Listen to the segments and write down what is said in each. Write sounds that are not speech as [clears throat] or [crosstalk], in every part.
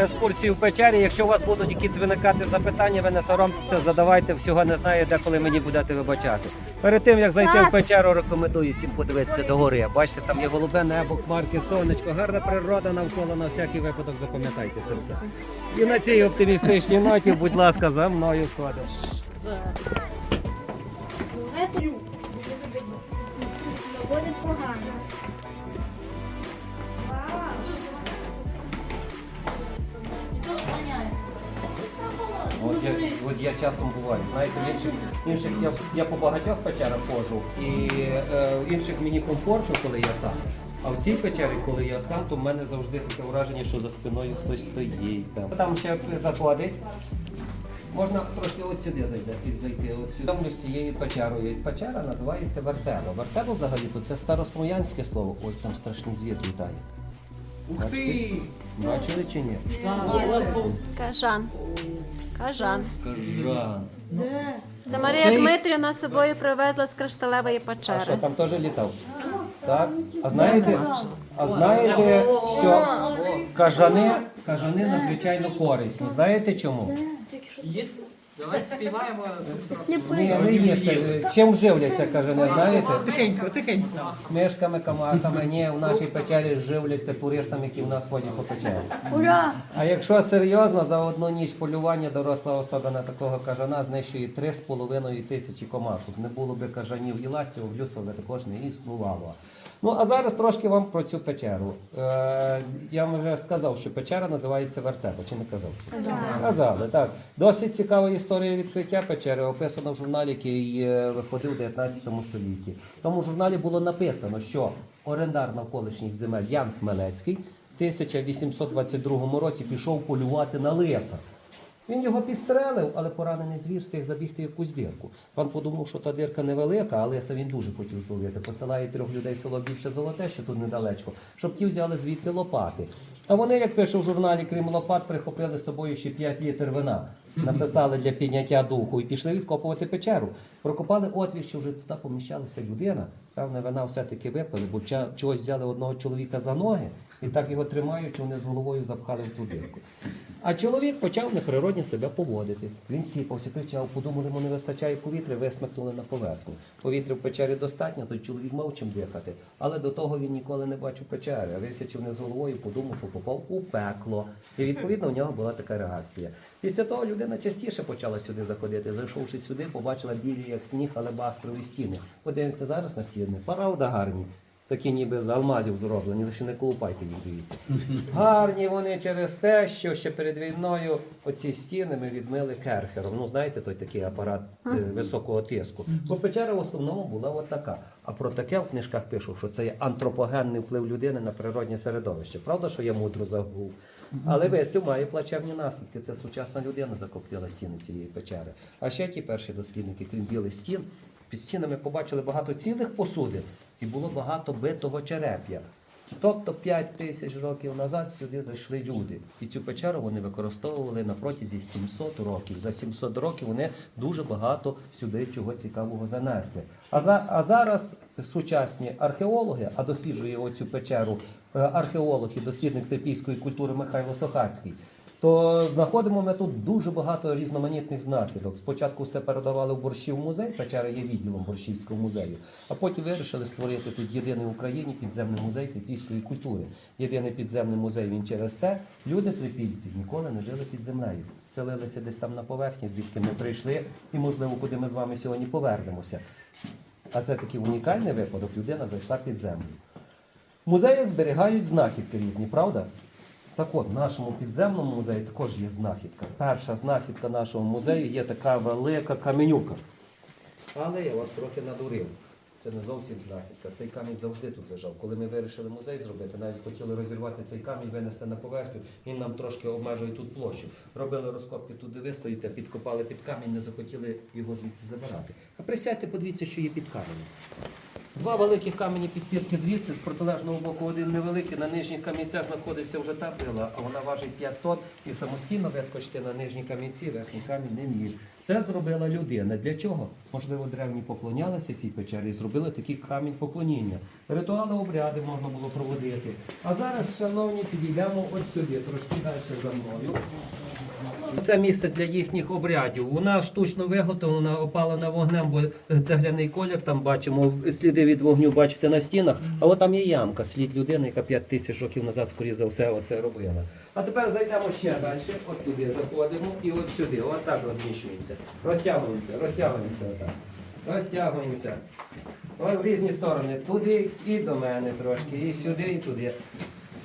екскурсію в печері. Якщо у вас будуть якісь виникати запитання, ви не соромтеся, задавайте, всього не знаю, де коли мені будете вибачати. Перед тим як зайти в печеру, рекомендую всім подивитися до гори. Бачите, там є голубе небо, хмарки, сонечко, гарна природа навколо на всякий випадок. Запам'ятайте це все. І на цій оптимістичній ноті, будь ласка, за мною сходиш. От я, часом буваю. Знаєте, в інших, інших я, я по багатьох печерах ходжу, і е, в інших мені комфортно, коли я сам. А в цій печері, коли я сам, то в мене завжди таке враження, що за спиною хтось стоїть. Там, ще заходить. Можна трошки от сюди зайти, зайти. От сюди Там з цією печерою. Печера називається вертело. Вертело взагалі то це старослов'янське слово. Ой, там страшний звір літає. Ух ти! Бачили чи ні? Кажан. Кажан. Кажан. Це Марія Дмитрівна з собою привезла з кришталевої А що печери. там теж літав? Так? А знаєте, а знаєте, що кажани, кажани надзвичайно корисні. Знаєте чому? Давайте співаємо. Не їсти. Чим живляться кажани, знаєте? Тихенько, тихенько. Мишками, комахами. Ні, в нашій печері живляться туристами, які в нас ходять по печері. Ура! А якщо серйозно, за одну ніч полювання доросла особа на такого кажана знищує 3,5 тисячі комашок. Не було би кажанів і ластів, люсу би також не існувало. Ну а зараз трошки вам про цю печеру. Е, я вам вже сказав, що печера називається вертепа, чи не казав? Казали, так. Досить цікава історія відкриття печери, описана в журналі, який е, виходив у 19 столітті. В тому журналі було написано, що орендар навколишніх земель Ян Хмелецький в 1822 році пішов полювати на лиса. Він його підстрелив, але поранений звір встиг забігти якусь дирку. Пан подумав, що та дирка невелика, а лиса він дуже хотів зловити. Посилає трьох людей село більше золоте, що тут недалечко, щоб ті взяли звідти лопати. А вони, як пише в журналі, крім лопат, прихопили з собою ще 5 літр вина. Написали для підняття духу і пішли відкопувати печеру. Прокопали отвір, що вже туди поміщалася людина. Певне, вина все-таки випили, бо чогось взяли одного чоловіка за ноги і так його тримаючи, вони з головою запхали в ту дирку. А чоловік почав неприродно себе поводити. Він сіпався, кричав, подумали, йому не вистачає повітря, висмикнули на поверхню. Повітря в печері достатньо, той чоловік мав чим дихати. Але до того він ніколи не бачив печери. А висячив не з головою, подумав, що попав у пекло. І відповідно в нього була така реакція. Після того людина частіше почала сюди заходити. Зайшовши сюди, побачила білі, як сніг, алебастрові стіни. Подивимося зараз на стіни. Правда гарні. Такі ніби з алмазів зроблені, лише не колупайте їх, дивіться. Гарні вони через те, що ще перед війною оці стіни ми відмили керхером. Ну, знаєте, той такий апарат е, високого тиску. Бо печера в основному була от така. А про таке в книжках пишуть, що це є антропогенний вплив людини на природнє середовище. Правда, що я мудро забув? Але вислів має плачевні наслідки. Це сучасна людина закоптила стіни цієї печери. А ще ті перші дослідники, крім білих стін, під стінами побачили багато цілих посудин і було багато битого череп'я. Тобто 5 тисяч років назад сюди зайшли люди. І цю печеру вони використовували на протязі 700 років. За 700 років вони дуже багато сюди чого цікавого занесли. А, за, а зараз сучасні археологи, а досліджує оцю печеру е, археолог і дослідник типійської культури Михайло Сохацький, то знаходимо ми тут дуже багато різноманітних знахідок. Спочатку все передавали в борщів музей, печера є відділом борщівського музею, а потім вирішили створити тут єдиний в Україні підземний музей трипільської культури. Єдиний підземний музей він через те. Люди трипільці ніколи не жили під землею. Селилися десь там на поверхні, звідки ми прийшли, і можливо, куди ми з вами сьогодні повернемося. А це такий унікальний випадок. Людина зайшла під землю. В музеях зберігають знахідки різні, правда? Так от, в нашому підземному музеї також є знахідка. Перша знахідка нашого музею є така велика каменюка. Але я вас трохи надурив. Це не зовсім знахідка. Цей камінь завжди тут лежав. Коли ми вирішили музей зробити, навіть хотіли розірвати цей камінь, винести на поверхню, він нам трошки обмежує тут площу. Робили розкопки туди, ви стоїте, підкопали під камінь, не захотіли його звідси забирати. А присядьте, подивіться, що є під каменем. Два великі камені підпірки звідси, з протилежного боку один невеликий, на нижніх камінцях знаходиться вже та брила, а вона важить 5 тонн і самостійно вискочити на нижні камінці, верхній камінь не міг. Це зробила людина. Для чого? Можливо, древні поклонялися цій печері і зробили такий камінь поклоніння. Ритуали обряди можна було проводити. А зараз, шановні, підійдемо ось сюди, трошки далі за мною. Це місце для їхніх обрядів. Вона штучно виготовлена, опалена вогнем, бо цегляний колір там бачимо, сліди від вогню бачите на стінах. А от там є ямка, слід людини, яка 5 тисяч років назад, скоріше за все, оце робила. А тепер зайдемо ще далі. От туди заходимо і от сюди. От так розміщуємося. Розтягуємося, розтягуємося отак. Розтягуємося. В різні сторони. Туди і до мене трошки, і сюди, і туди.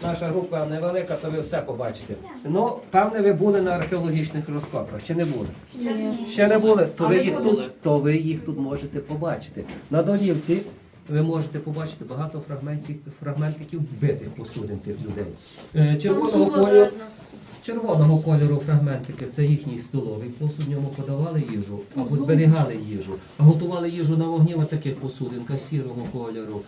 Наша група невелика, то ви все побачите. Ну, певне, ви були на археологічних розкопах, чи не були? Ще не були, то ви, їх тут, то ви їх тут можете побачити. На долівці ви можете побачити багато фрагментів, фрагментиків битих посудин тих людей. Е, Червоного кольору. Червоного кольору фрагментики це їхній столовий посуд, в ньому подавали їжу або зберігали їжу, а готували їжу на вогні в таких посудинках сірого кольору.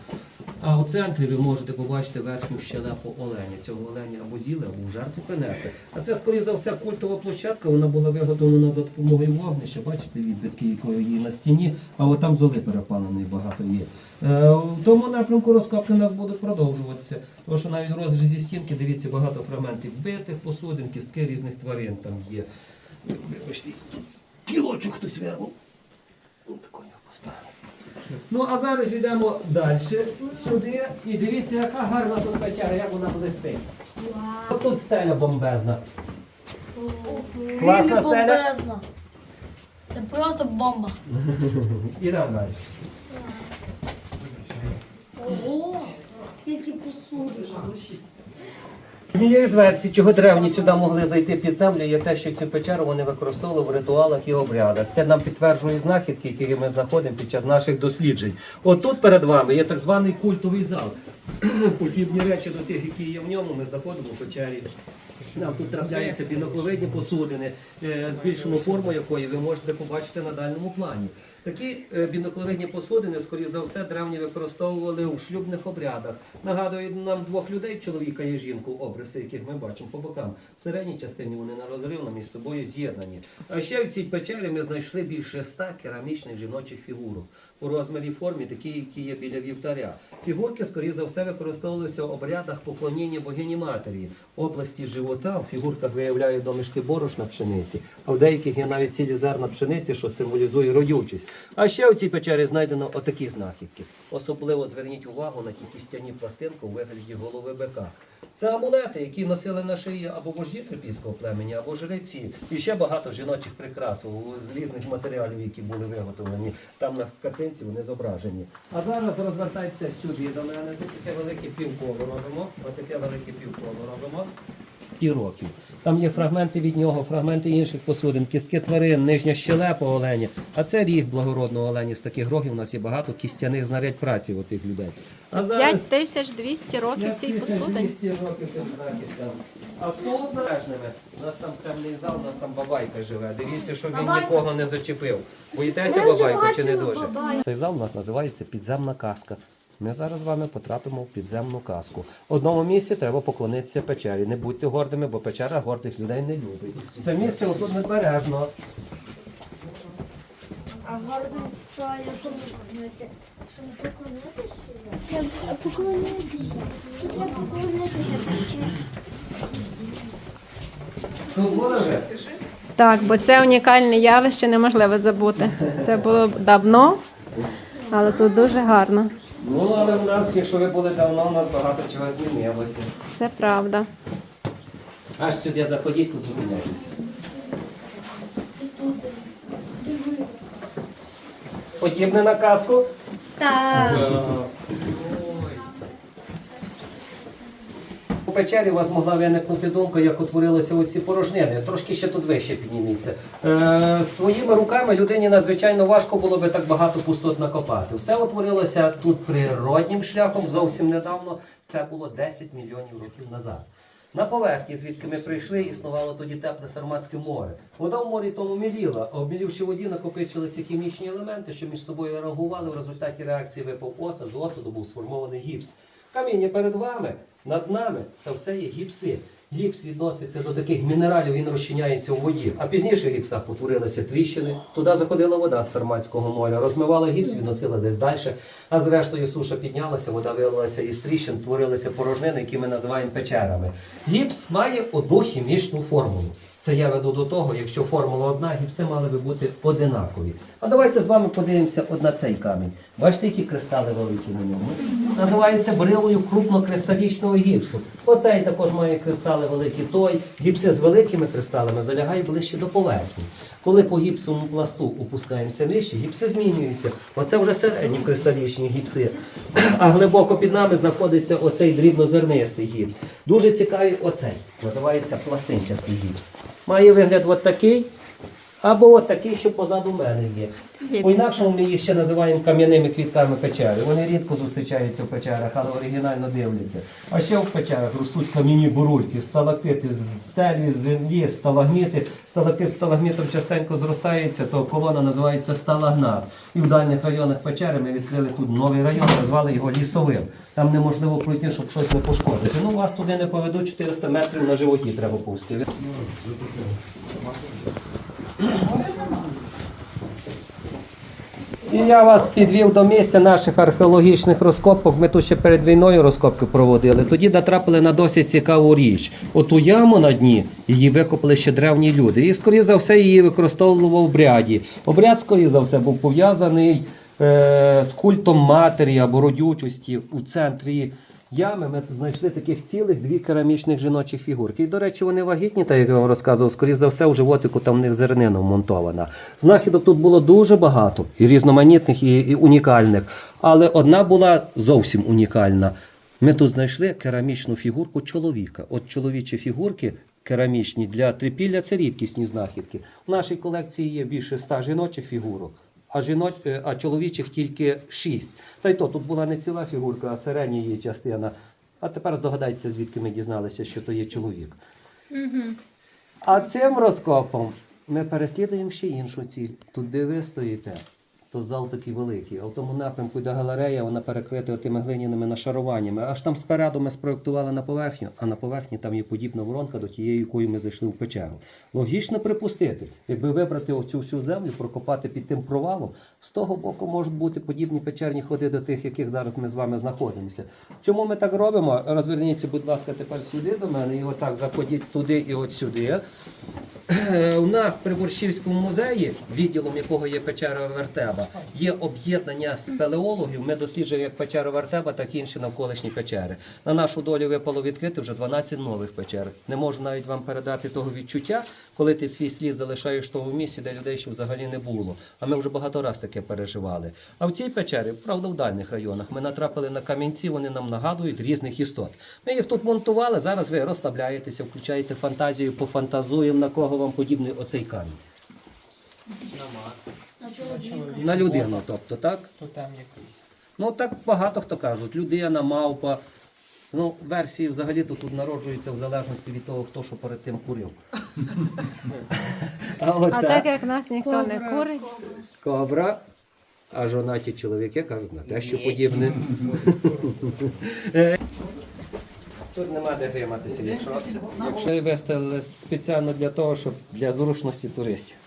А у центрі ви можете побачити верхню щелепу оленя. Цього оленя або з'їли, або в жертву принесли. А це, скоріше за все, культова площадка. Вона була виготовлена за допомогою вогнища. Бачите відбитки, якої її на стіні, а от там золи перепаленої багато є. Е, В тому напрямку розкопки у нас будуть продовжуватися. Тому що навіть в розрізі стінки, дивіться, багато фрагментів битих посудин, кістки різних тварин там є. Вибачте, кілочок хтось вирвав. Ну, такого поставив. Ну, а зараз йдемо далі сюди. І дивіться, яка гарна тут печера, як вона блистить. Wow. Тут стеля бомбезна. Класна стеля. бомбезна. Це просто бомба. [laughs] Ідемо далі. Ого! Скільки посуди. Однією з версій, чого древні сюди могли зайти під землю, є те, що цю печеру вони використовували в ритуалах і обрядах. Це нам підтверджує знахідки, які ми знаходимо під час наших досліджень. От тут перед вами є так званий культовий зал. [clears throat] Подібні речі до тих, які є в ньому, ми знаходимо в печері. Нам тут трапляються бінокловидні посудини, е, збільшену форму якої ви можете побачити на дальньому плані. Такі біноклоридні бінокловидні посудини, скоріш за все, древні використовували у шлюбних обрядах. Нагадують нам двох людей, чоловіка і жінку, обриси, яких ми бачимо по бокам. В середній частині вони нерозривно між собою з'єднані. А ще в цій печері ми знайшли більше ста керамічних жіночих фігурок у розмірі формі, такі, які є біля вівтаря. Фігурки, скоріше за все, використовувалися в обрядах поклоніння богині матері. Області живота в фігурках виявляють домішки борошна пшениці, а в деяких є навіть цілі зерна пшениці, що символізує родючість. А ще в цій печері знайдено отакі знахідки. Особливо зверніть увагу на ті кістяні пластинки у вигляді голови бика. Це амулети, які носили на шиї або вожді трипільського племені, або жреці. І ще багато жіночих прикрас з різних матеріалів, які були виготовлені. Там на картинці вони зображені. А зараз розвертайтеся сюди до мене. Тут таке велике півколо робимо. Ось таке велике півколо робимо. І років. Там є фрагменти від нього, фрагменти інших посудин, кістки тварин, нижня щелепа оленя. А це ріг благородного оленя. З таких рогів у нас є багато кістяних знарядь праці у тих людей. А 5200 років цій посудині. 200 років тим знакістям. А тут належними. У нас там темний зал, у нас там бабайка живе. Дивіться, що він нікого не зачепив. Боїтеся бабайку чи не дуже? Цей зал у нас називається підземна казка. Ми зараз з вами потрапимо в підземну казку. В одному місці треба поклонитися печері. Не будьте гордими, бо печера гордих людей не любить. Це місце отут небережно. А гарно типа, я тому смислі, що не поклонитися? Треба поклонитися. Треба поклонитися. Тут буде вже? Так, бо це унікальне явище неможливо забути. Це було давно, але тут дуже гарно. Ну, але в нас, якщо ви були давно, у нас багато чого змінилося. Це правда. Аж сюди заходіть, тут зупиняйтеся. Подібне на казку? Так. У печері у вас могла виникнути думка, як утворилися оці порожнини. Трошки ще тут вище підніміться. Е, своїми руками людині надзвичайно важко було би так багато пустот накопати. Все утворилося тут природнім шляхом зовсім недавно. Це було 10 мільйонів років назад. На поверхні, звідки ми прийшли, існувало тоді тепле Сарматське море. Вода в морі тому міліла, а в мілівшій воді накопичилися хімічні елементи, що між собою реагували. В результаті реакції випав осад, з осаду був сформований гіпс. Каміння перед вами, над нами це все є гіпси. Гіпс відноситься до таких мінералів, він розчиняється у воді. А пізніше в гіпсах потворилися тріщини. Туди заходила вода з Сарматського моря, розмивала гіпс, відносила десь далі. А зрештою суша піднялася, вода виявилася із тріщин, творилися порожнини, які ми називаємо печерами. Гіпс має одну хімічну формулу. Це я веду до того, якщо формула одна, гіпси мали би бути одинакові. А давайте з вами подивимося от на цей камінь. Бачите, які кристали великі на ньому? Називається брилою крупнокристалічного гіпсу. Оцей також має кристали великі. Той гіпси з великими кристалами залягає ближче до поверхні. Коли по гіпсовому пласту опускаємося нижче, гіпси змінюються. Оце вже середні кристалічні гіпси. А глибоко під нами знаходиться оцей дрібнозернистий гіпс. Дуже цікавий оцей. Називається пластинчастий гіпс. Має вигляд от такий. Або от такий, що позаду мене є. По-інакшому ми їх ще називаємо кам'яними квітками печери. Вони рідко зустрічаються в печерах, але оригінально дивляться. А ще в печерах ростуть кам'яні бурульки, сталактити з стелі, з землі, сталагміти. Сталактит з сталагмітом частенько зростається, то колона називається сталагнат. І в дальніх районах печери ми відкрили тут новий район, назвали його лісовим. Там неможливо пройти, щоб щось не пошкодити. Ну, вас туди не поведу, 400 метрів на животі треба повсти. І я вас підвів до місця наших археологічних розкопок. Ми тут ще перед війною розкопки проводили. Тоді натрапили на досить цікаву річ. Оту яму на дні її викопали ще древні люди. І, скоріше за все, її використовували в обряді. Обряд, скоріше за все, був пов'язаний е, з культом матері або родючості у центрі. Ями ми знайшли таких цілих дві керамічних жіночих фігурки. І, до речі, вони вагітні, так як я вам розказував, скоріше за все, у животику там в них зернина вмонтована. Знахідок тут було дуже багато, і різноманітних, і, і унікальних. Але одна була зовсім унікальна. Ми тут знайшли керамічну фігурку чоловіка. От чоловічі фігурки керамічні для трипілля це рідкісні знахідки. У нашій колекції є більше ста жіночих фігурок. А жіноч, е, а чоловічих тільки шість. Та й то тут була не ціла фігурка, а середня її частина. А тепер здогадайтеся, звідки ми дізналися, що то є чоловік. А цим розкопом ми переслідуємо ще іншу ціль. Тут, де ви стоїте, то зал такий великий. А в тому напрямку йде галерея, вона перекрита тими глиняними нашаруваннями. Аж там спереду ми спроєктували на поверхню, а на поверхні там є подібна воронка до тієї, якою ми зайшли в печеру. Логічно припустити, якби вибрати оцю всю землю, прокопати під тим провалом, з того боку можуть бути подібні печерні ходи до тих, яких зараз ми з вами знаходимося. Чому ми так робимо? Розверніться, будь ласка, тепер сюди до мене і отак заходіть туди і от сюди. Е, У нас при Борщівському музеї, відділом якого є печера Вертеба, є об'єднання спелеологів. Ми досліджуємо як печеру Вертеба, так і інші навколишні печери. На нашу долю випало відкрити вже 12 нових печер. Не можу навіть вам передати того відчуття, коли ти свій слід залишаєш в тому місці, де людей ще взагалі не було. А ми вже багато раз таке переживали. А в цій печері, правда, в дальніх районах, ми натрапили на камінці, вони нам нагадують різних істот. Ми їх тут монтували. Зараз ви розставляєтеся, включаєте фантазію, пофантазуємо, на кого вам подібний оцей камінь. На чоловіка. На людину, тобто, так? То там якийсь. Ну так багато хто кажуть, людина, мавпа. Ну, версії взагалі то тут народжуються в залежності від того, хто що перед тим курив. [laughs] А А так як нас ніхто не курить, кобра, а жонаті чоловіки кажуть на те, що подібне. [laughs] Е, Тут нема де гриматися, якщо, якщо виставили спеціально для того, щоб для зручності туристів.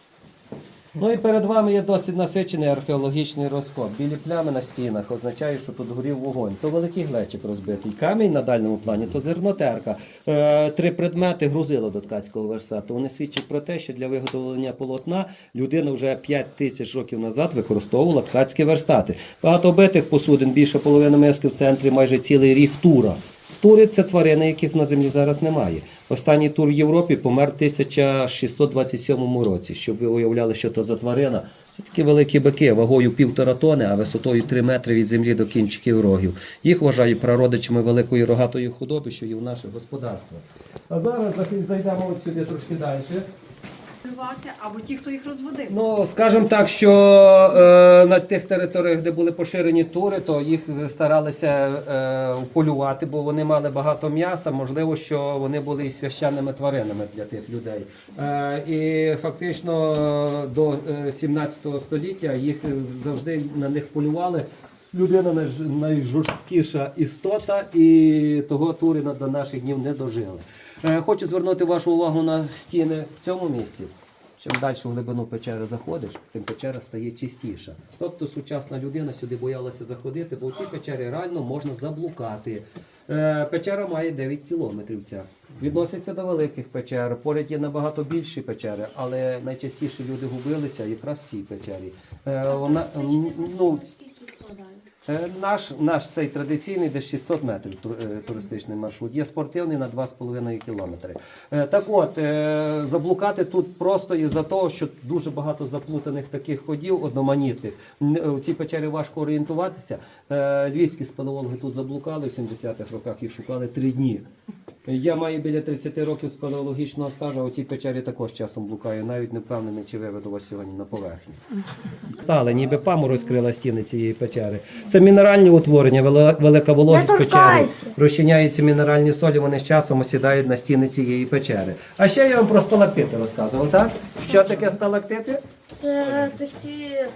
Ну і перед вами є досить насичений археологічний розкоп. Білі плями на стінах означають, що тут горів вогонь. То великий глечик розбитий. Камінь на дальньому плані, то зернотерка. Е, три предмети грузило до ткацького верстату. Вони свідчать про те, що для виготовлення полотна людина вже 5 тисяч років назад використовувала ткацькі верстати. Багато битих посудин, більше половини миски в центрі, майже цілий ріг тура. Тури це тварини, яких на землі зараз немає. Останній тур в Європі помер в 1627 році. Щоб ви уявляли, що то за тварина. Це такі великі бики, вагою півтора тони, а висотою 3 метри від землі до кінчиків рогів. Їх вважають прародичами великої рогатої худоби, що є в наших господарствах. А зараз зайдемо от сюди трошки далі. Полювати, або ті, хто їх розводив. Ну, скажімо так, що е, на тих територіях, де були поширені тури, то їх старалися е, полювати, бо вони мали багато м'яса. Можливо, що вони були і священними тваринами для тих людей. Е, і фактично е, до е, 17 століття їх е, завжди на них полювали. Людина найж- найжорсткіша істота, і того тури на- до наших днів не дожили. Е, Хочу звернути вашу увагу на стіни в цьому місці. Чим далі в глибину печери заходиш, тим печера стає чистіша. Тобто сучасна людина сюди боялася заходити, бо в цій печері реально можна заблукати. Е, печера має 9 кілометрів. Ця відноситься до великих печер. Поряд є набагато більші печери, але найчастіше люди губилися якраз в цій печері. Е, вона ну, Наш, наш цей традиційний десь 600 метрів е, туристичний маршрут. Є спортивний на 2,5 кілометри. Е, Так от, е, заблукати тут просто із-за того, що дуже багато заплутаних таких ходів, одноманітних. Е, В цій печері важко орієнтуватися. Е, Львівські спелеологи тут заблукали в 70-х роках і шукали три дні. Я маю біля 30 років спелеологічного стажу, а у цій печері також часом блукаю. Навіть не впевнений, чи виведу вас сьогодні на поверхню. Стали, ніби паму розкрила стіни цієї печери. Це мінеральні утворення, велика вологість печери. Розчиняються мінеральні солі, вони з часом осідають на стіни цієї печери. А ще я вам про сталактити розказував, так? Що таке сталактити? Це такі е.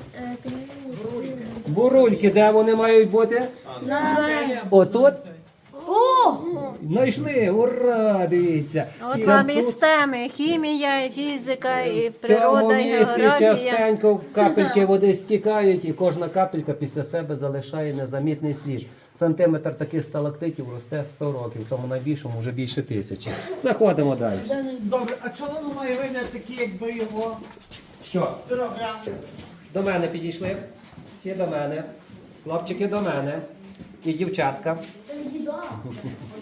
Бурульки, де вони мають бути? Отут. Знайшли, ура! Дивіться. От І вам і стеми, хімія, і фізика, і В цьому природа, і місці географія. частенько капельки [laughs] води стікають, і кожна капелька після себе залишає незамітний слід. Сантиметр таких сталактитів росте 100 років, тому найбільшому вже більше тисячі. Заходимо далі. Добре, а чого воно має вигляд такий, якби його Що? кілограм? До мене підійшли. Всі до мене. Хлопчики до мене. І дівчатка. [laughs]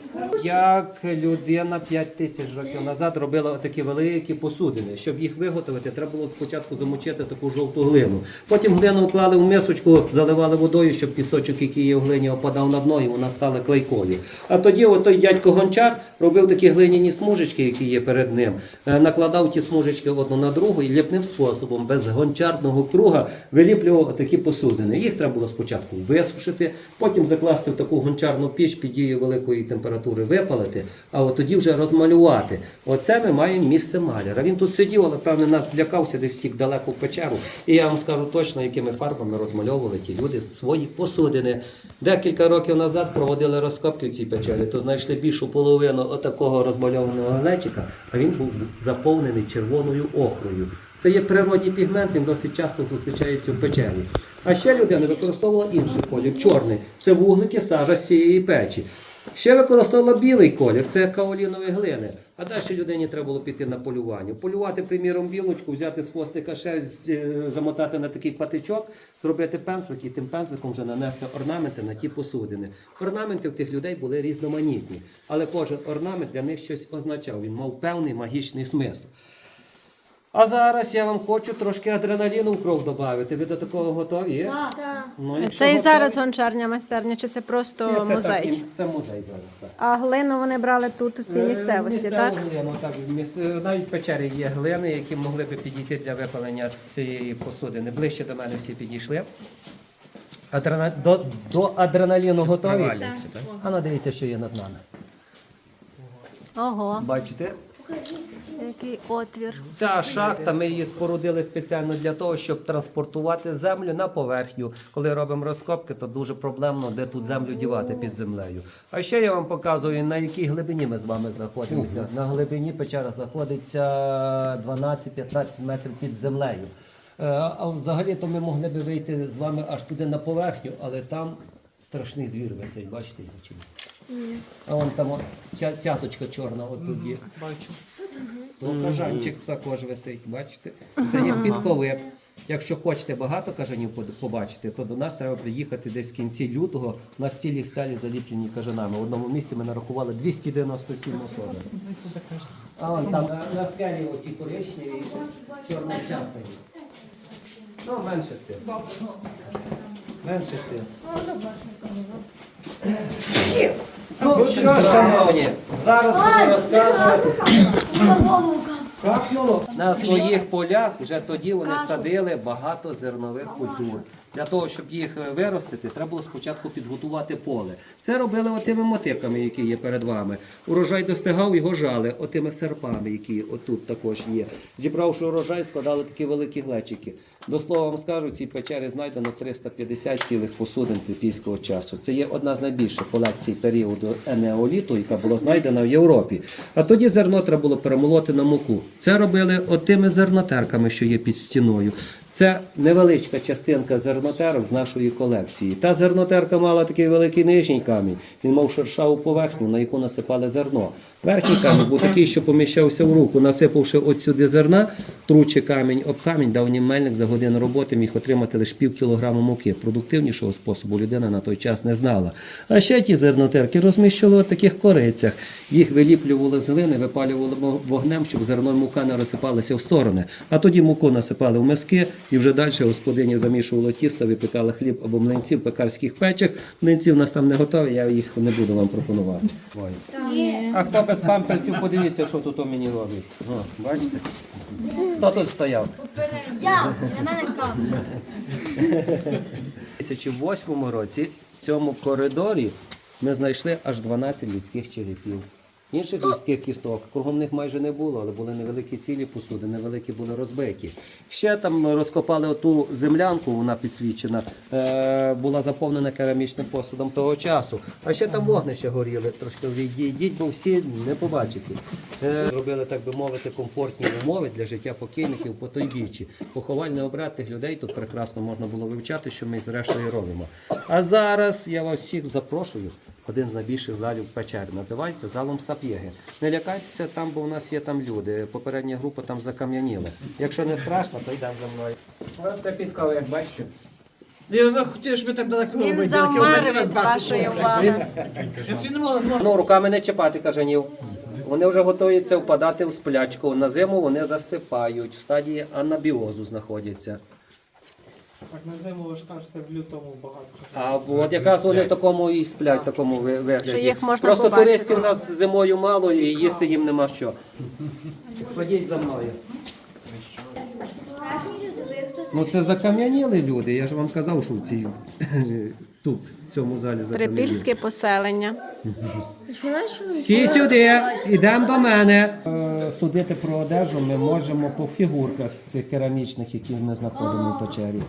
Як людина 5 тисяч років назад робила такі великі посудини. Щоб їх виготовити, треба було спочатку замочити таку жовту глину. Потім глину вклали в мисочку, заливали водою, щоб пісочок, який є в глині, опадав на дно і вона стала клейкою. А тоді той дядько гончар робив такі глиняні смужечки, які є перед ним, е, накладав ті смужечки одну на другу і ліпним способом, без гончарного круга, виліплював такі посудини. Їх треба було спочатку висушити, потім закласти в таку гончарну піч під дією великої температури випалити, а от тоді вже розмалювати. Оце ми маємо місце маляра. Він тут сидів, але певне нас злякався, десь втік далеко в печеру. І я вам скажу точно, якими фарбами розмальовували ті люди свої посудини. Декілька років назад проводили розкопки в цій печері, то знайшли більшу половину отакого розмальованого глечика, а він був заповнений червоною охрою. Це є природній пігмент, він досить часто зустрічається в печері. А ще людина використовувала інший колір, чорний. Це вуглики, сажа з цієї печі. Ще використовувала білий колір, це каолінові глини. А далі людині треба було піти на полювання. Полювати, приміром, білочку, взяти з хвостика з- е, замотати на такий патичок, зробити пензлик і тим пензликом вже нанести орнаменти на ті посудини. Орнаменти в тих людей були різноманітні, але кожен орнамент для них щось означав. Він мав певний магічний смисл. А зараз я вам хочу трошки адреналіну в кров додати. Ви до такого готові? Так. Так. Ну, якщо Це і готові- зараз гончарня майстерня, чи це просто Ні, це музей? так, це музей зараз. Так. А глину вони брали тут, у цій Е, місцевості, місцеву так? глину, так міс- е, навіть в печері є глини, які могли би підійти для випалення цієї посудини. Ближче до мене всі підійшли. Адрена... До, до адреналіну готові? А ну дивіться, що є над нами. Ого, Бачите? Який отвір. Ця шахта ми її спорудили спеціально для того, щоб транспортувати землю на поверхню. Коли робимо розкопки, то дуже проблемно, де тут землю дівати під землею. А ще я вам показую, на якій глибині ми з вами знаходимося. На глибині печера знаходиться 12-15 метрів під землею. Е, А взагалі-то ми могли би вийти з вами аж туди на поверхню, але там страшний звір висить, бачите його чи ні? А вон там ця цяточка чорна, от тут є. Бачу. То кажанчик також висить, бачите? Це є підковик. Якщо хочете багато кажанів под- побачити, то до нас треба приїхати десь в кінці лютого на стілі сталі заліплені кажанами. В одному місці ми нарахували 297 особин. А вон там на, на скелі оці коричневі чорно цяпані. Ну, менше з тим. Менше з тим. [clears throat] Ну що, шановні, зараз буду розказувати. На своїх полях вже тоді вони садили багато зернових культур. Для того, щоб їх е, виростити, треба було спочатку підготувати поле. Це робили отими мотиками, які є перед вами. Урожай достигав, його жали отими серпами, які отут також є. Зібравши урожай, складали такі великі глечики. До слова вам скажу, в цій печері знайдено 350 цілих посудин трипільського часу. Це є одна з найбільших колекцій періоду енеоліту, яка була знайдена в Європі. А тоді зерно треба було перемолоти на муку. Це робили отими зернотерками, що є під стіною. Це невеличка частинка зернотерок з нашої колекції. Та зернотерка мала такий великий нижній камінь. Він мав шершаву поверхню, на яку насипали зерно. Верхній камінь був такий, що поміщався в руку. Насипавши от сюди зерна, тручи камінь об камінь, давній мельник за годину роботи міг отримати лише пів кілограма муки. Продуктивнішого способу людина на той час не знала. А ще ті зернотерки розміщували в таких корицях. Їх виліплювали з глини, випалювали вогнем, щоб зерно і мука не розсипалися в сторони. А тоді муку насипали в миски і вже далі господині замішувало тісто, випікали хліб або млинці в пекарських печах. Млинці в нас там не готові, я їх не буду вам пропонувати. А хто без памперсів, подивіться, що тут у мені робить. О, бачите? Хто тут стояв? Я, на мене. У 2008 році в цьому коридорі ми знайшли аж 12 людських черепів. Інших людських кісток кругом них майже не було, але були невеликі цілі посуди, невеликі були розбиті. Ще там розкопали оту землянку, вона підсвічена, е, була заповнена керамічним посудом того часу. А ще там вогнище горіли, трошки відійдіть, бо всі не побачите. Е, Зробили, так би мовити, комфортні умови для життя покійників по той бічі. Поховальний обряд людей тут прекрасно можна було вивчати, що ми зрештою робимо. А зараз я вас всіх запрошую. Один з найбільших залів печер називається залом Сап'єги. Не лякайтеся там, бо у нас є там люди. Попередня група там закам'яніла. Якщо не страшно, то йдемо за мною. Це підкова, як бачите. Я хотів, щоб ви так далеко Він ви завмер від вашої уваги. Я всі не можу. Ну, руками не чіпати кажанів. Вони вже готуються впадати в сплячку. На зиму вони засипають, в стадії анабіозу знаходяться. Так на зиму ви ж кажете, в лютому багато. А от якраз вони в такому і сплять, в такому ви- вигляді. Їх можна Просто побачити. туристів у нас зимою мало і їсти їм нема що. Ходіть за мною. Справжні люди, ви хто Ну це закам'яніли люди. Я ж вам казав, що в цій тут, в цьому залі закам'яніли. Трипільське поселення. Всі сюди, йдемо до мене. Е, Судити про одежу ми можемо по фігурках цих керамічних, які ми знаходимо в печері.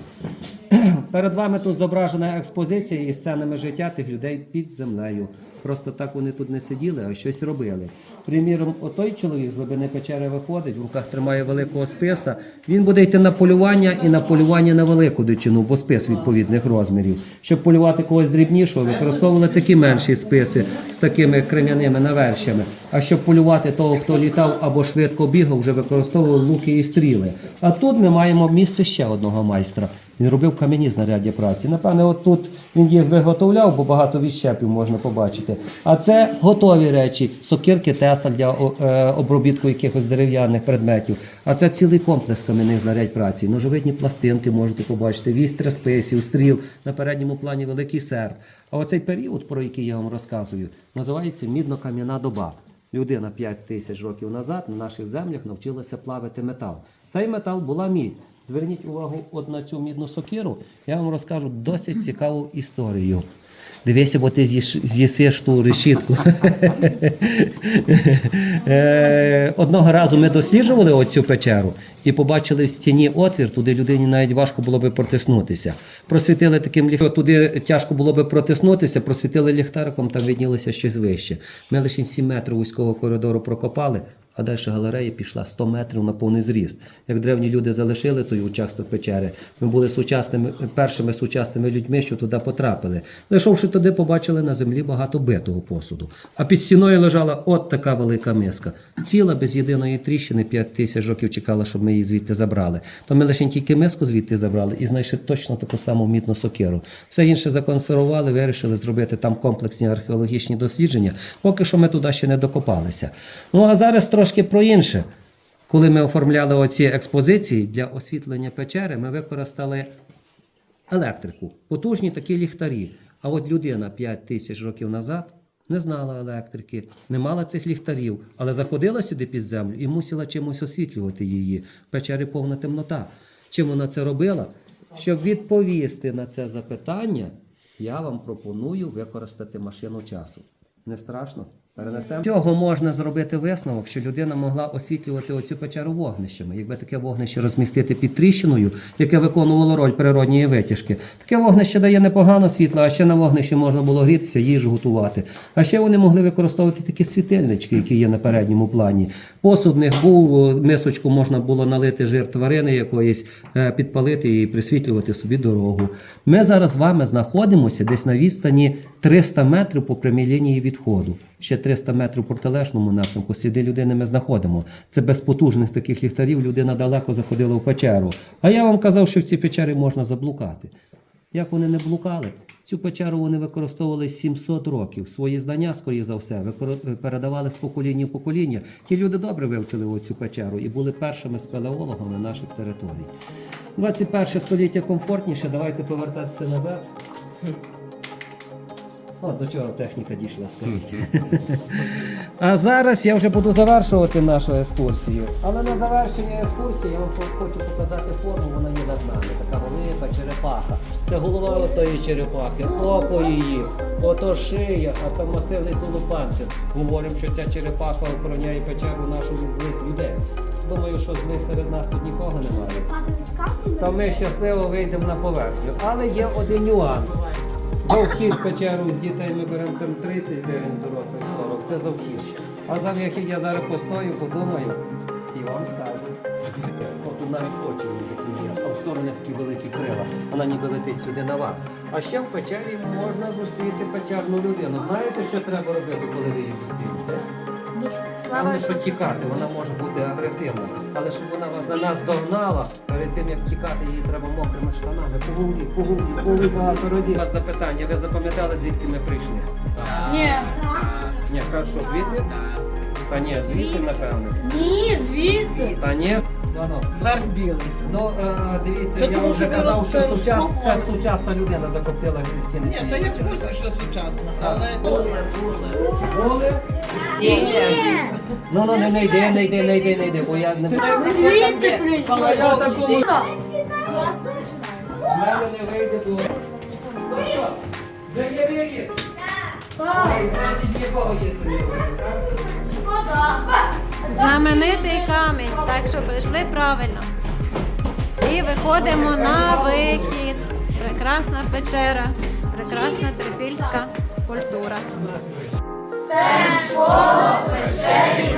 Перед вами тут зображена експозиція із сценами життя тих людей під землею. Просто так вони тут не сиділи, а щось робили. Приміром, отой чоловік з глибини печери виходить, в руках тримає великого списа. Він буде йти на полювання і на полювання на велику дичину, бо спис відповідних розмірів. Щоб полювати когось дрібнішого, використовували такі менші списи з такими крем'яними навершями. А щоб полювати того, хто літав або швидко бігав, вже використовували луки і стріли. А тут ми маємо місце ще одного майстра. Він робив кам'яні знаряддя праці. Напевне, от тут він їх виготовляв, бо багато відщепів можна побачити. А це готові речі, сокирки Тесла для е, обробітку якихось дерев'яних предметів. А це цілий комплекс кам'яних знарядь праці. Ножовидні пластинки можете побачити, вістри списів, стріл, на передньому плані великий серп. А оцей період, про який я вам розказую, називається мідно-кам'яна доба. Людина 5 тисяч років назад на наших землях навчилася плавити метал. Цей метал була мідь. Зверніть увагу от на цю мідну сокиру, я вам розкажу досить цікаву історію. Дивися, бо ти з'їсиш ту решітку. [laughs] Е, Одного разу ми досліджували оцю печеру і побачили в стіні отвір, туди людині навіть важко було би протиснутися. Просвітили таким ліхтариком, туди тяжко було би протиснутися, просвітили ліхтариком, там виднілося щось вище. Ми лише 7 метрів вузького коридору прокопали, а далі галерея пішла 100 метрів на повний зріст. Як древні люди залишили той участок печери, ми були сучасними, першими сучасними людьми, що туди потрапили. Зайшовши туди, побачили на землі багато битого посуду. А під стіною лежала от така велика миска. Ціла без єдиної тріщини 5 тисяч років чекала, щоб ми її звідти забрали. То ми лише тільки миску звідти забрали і знайшли точно таку саму мідну сокиру. Все інше законсервували, вирішили зробити там комплексні археологічні дослідження. Поки що ми туди ще не докопалися. Ну а зараз трошки про інше. Коли ми оформляли оці експозиції для освітлення печери, ми використали електрику, потужні такі ліхтарі. А от людина 5 тисяч років назад Не знала електрики, не мала цих ліхтарів, але заходила сюди під землю і мусила чимось освітлювати її. В печері повна темнота. Чим вона це робила? Щоб відповісти на це запитання, я вам пропоную використати машину часу. Не страшно? Перенесемо. Цього можна зробити висновок, що людина могла освітлювати оцю печеру вогнищами. Якби таке вогнище розмістити під тріщиною, яке виконувало роль природньої витяжки. Таке вогнище дає непогано світло, а ще на вогнищі можна було грітися, їжу готувати. А ще вони могли використовувати такі світильнички, які є на передньому плані. Посуд в них був, мисочку можна було налити жир тварини якоїсь, е, підпалити і присвітлювати собі дорогу. Ми зараз з вами знаходимося десь на відстані 300 метрів по прямій лінії відходу. Ще 300 метрів протилежному напрямку. Сліди людини ми знаходимо. Це без потужних таких ліхтарів людина далеко заходила в печеру. А я вам казав, що в ці печери можна заблукати. Як вони не блукали? Цю печеру вони використовували 700 років. Свої знання, скоріше за все, передавали з покоління в покоління. Ті люди добре вивчили оцю печеру і були першими спелеологами наших територій. 21 століття комфортніше, давайте повертатися назад. О, до чого техніка дійшла, скажіть. А зараз я вже буду завершувати нашу екскурсію. Але на завершення екскурсії я вам хочу показати форму, вона є над нами. Така велика черепаха. Це голова отої черепахи, око її, ото шия, а там масивний тулупанцем. Говоримо, що ця черепаха охороняє печеру нашу від злих людей. Думаю, що злих серед нас тут нікого немає. То ми щасливо вийдемо на поверхню. Але є один нюанс. За вхід печеру з дітей ми беремо там 30 гривень, з дорослих 40. Це за вхід. А за вихід я зараз постою, подумаю і вам скажу. От навіть очі такі є, а в сторони такі великі крила. Вона ніби летить сюди на вас. А ще в печері можна зустріти печерну людину. Знаєте, що треба робити, коли ви її зустрінете? Тому що тікати, вона може бути агресивна. Але щоб вона вас на нас догнала, перед тим як тікати, її треба мокрими штанами. Погулі, погулі, по голові, по голові багато разів. У вас запитання, ви запам'ятали, звідки ми прийшли? Ні. Ні, хорошо, звідти? Та ні, звідти, напевно. Ні, звідти. Та ні. Ну. Верх білий. Ну, е, дивіться, Це я тому, вже що казав, що розповіли сучас... це сучасна людина закоптила Христини. Ні, та я в курсі, що сучасна, але Були? Ну, ну, не, не йди, не йди, не йди, не йди, бо я не... Ми звідти прийшли. Але я такому... В мене не вийде до... Ну що, вже є вихід? Так. Ой, значить нікого їсти не буде. Шкода. Знаменитий камінь, так що прийшли правильно. І виходимо на вихід. Прекрасна печера, прекрасна трипільська культура. Печері